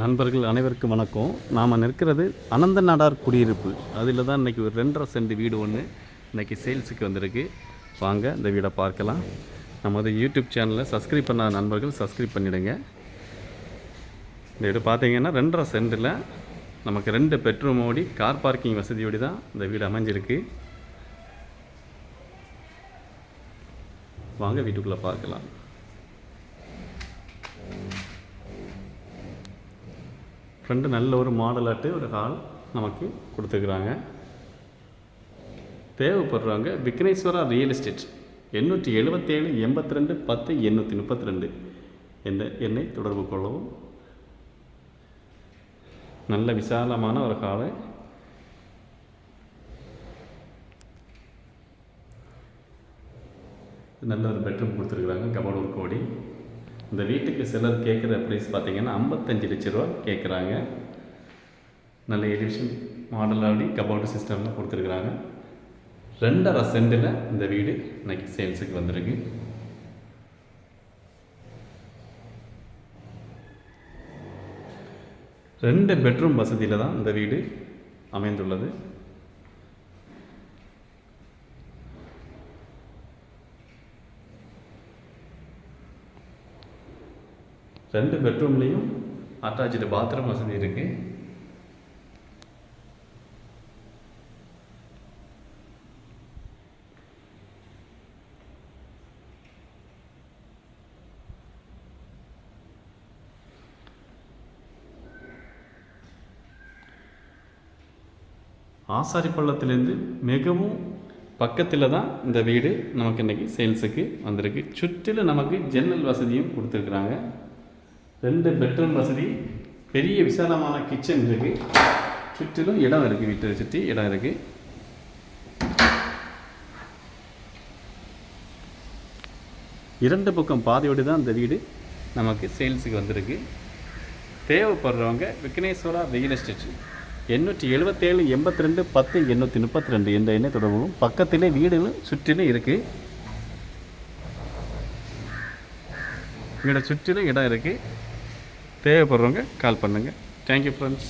நண்பர்கள் அனைவருக்கும் வணக்கம். நாம் நிற்கிறது அனந்த நாடார் குடியிருப்பு. அதில் தான் இன்றைக்கி ஒரு ரெண்டரை சென்ட் வீடு ஒன்று இன்றைக்கி சேல்ஸுக்கு வந்திருக்கு. வாங்க இந்த வீடை பார்க்கலாம். நமது யூடியூப் சேனலை சப்ஸ்கிரைப் பண்ணாத நண்பர்கள் சப்ஸ்கிரைப் பண்ணிவிடுங்க இந்த வீடு பார்த்தீங்கன்னா ரெண்டரை சென்டில் நமக்கு ரெண்டு பெட்ரூமோடி கார் பார்க்கிங் வசதியோடு தான் இந்த வீடு அமைஞ்சிருக்கு. வாங்க வீட்டுக்குள்ளே பார்க்கலாம். ஃப்ரெண்டு நல்ல ஒரு மாடலாட்டு ஒரு ஹால் நமக்கு கொடுத்துருக்குறாங்க. தேவைப்படுறவங்க விக்னேஸ்வரா ரியல் எஸ்டேட் எண்ணூற்றி எழுபத்தேழு எண்பத்தி ரெண்டு பத்து எண்ணூற்றி முப்பத்தி ரெண்டு என்ற என்னை தொடர்பு கொள்ளவும்? நல்ல விசாலமான ஒரு காலை நல்ல ஒரு பெட்ரூம் கொடுத்துருக்குறாங்க கபோர்டு ஒரு கோடி. இந்த வீட்டுக்கு சிலர் கேட்குற ப்ரைஸ் பார்த்தீங்கன்னா ஐம்பத்தஞ்சு லட்ச ரூபா கேட்குறாங்க நல்ல எடிஷன் மாடலாடி கபோர்டு சிஸ்டம்லாம் கொடுத்துருக்குறாங்க. ரெண்டரை சென்டில் இந்த வீடு இன்றைக்கி சேல்ஸுக்கு வந்திருக்கு. ரெண்டு பெட்ரூம் வசதியில் தான் இந்த வீடு அமைந்துள்ளது. ரெண்டு பெட்ரூம்லேயும் அட்டாச்சு பாத்ரூம் வசதி இருக்குது ஆசாரிப்பள்ளத்திலேருந்து மிகவும் பக்கத்தில் தான் இந்த வீடு நமக்கு இன்றைக்கி சேல்ஸுக்கு வந்திருக்கு. சுற்றிலும் நமக்கு ஜன்னல் வசதியும் கொடுத்துருக்குறாங்க. ரெண்டு பெட்ரூம் வசதி பெரிய விசாலமான கிச்சன் இருக்குது சுற்றிலும் இடம் இருக்குது வீட்டை சுற்றி இடம் இருக்குது இரண்டு பக்கம் பாதையோடு தான் இந்த வீடு நமக்கு சேல்ஸுக்கு வந்திருக்கு. தேவைப்படுறவங்க விக்னேஸ்வரா ரியல் எஸ்டேட் எண்ணூற்றி எழுபத்தேழு எண்பத்தி ரெண்டு பத்து எண்ணூற்றி முப்பத்தி ரெண்டு என்ற எண்ணெய் தொடர்பும் பக்கத்திலே வீடுகளும் சுற்றிலும் இருக்குது வீடை சுற்றிலும் இடம் இருக்குது தேவைப்படுறவங்க கால் பண்ணுங்கள் தேங்க்யூ ஃப்ரெண்ட்ஸ்